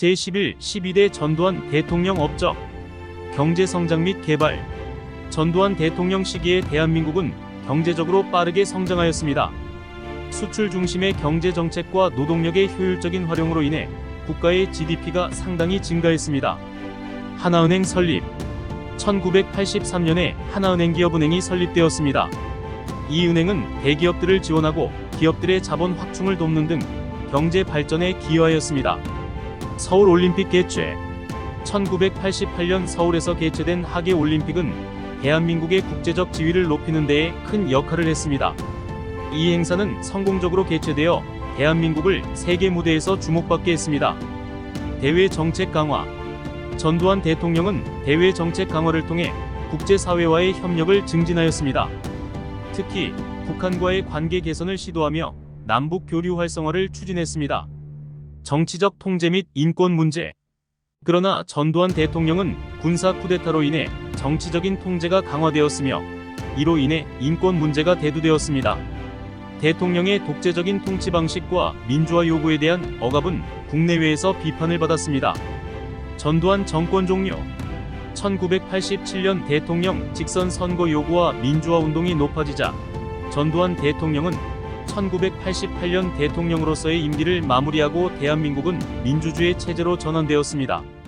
제11, 12대 전두환 대통령 업적, 경제 성장 및 개발. 전두환 대통령 시기에 대한민국은 경제적으로 빠르게 성장하였습니다. 수출 중심의 경제 정책과 노동력의 효율적인 활용으로 인해 국가의 GDP가 상당히 증가했습니다. 하나은행 설립. 1983년에 하나은행 기업은행이 설립되었습니다. 이 은행은 대기업들을 지원하고 기업들의 자본 확충을 돕는 등 경제 발전에 기여하였습니다. 서울 올림픽 개최 1988년 서울에서 개최된 하계 올림픽은 대한민국의 국제적 지위를 높이는 데에 큰 역할을 했습니다. 이 행사는 성공적으로 개최되어 대한민국을 세계 무대에서 주목받게 했습니다. 대외 정책 강화 전두환 대통령은 대외 정책 강화를 통해 국제사회와의 협력을 증진하였습니다. 특히 북한과의 관계 개선을 시도하며 남북 교류 활성화를 추진했습니다. 정치적 통제 및 인권 문제. 그러나 전두환 대통령은 군사 쿠데타로 인해 정치적인 통제가 강화되었으며 이로 인해 인권 문제가 대두되었습니다. 대통령의 독재적인 통치 방식과 민주화 요구에 대한 억압은 국내외에서 비판을 받았습니다. 전두환 정권 종료 1987년 대통령 직선 선거 요구와 민주화 운동이 높아지자 전두환 대통령은 1988년 대통령으로서의 임기를 마무리하고 대한민국은 민주주의 체제로 전환되었습니다.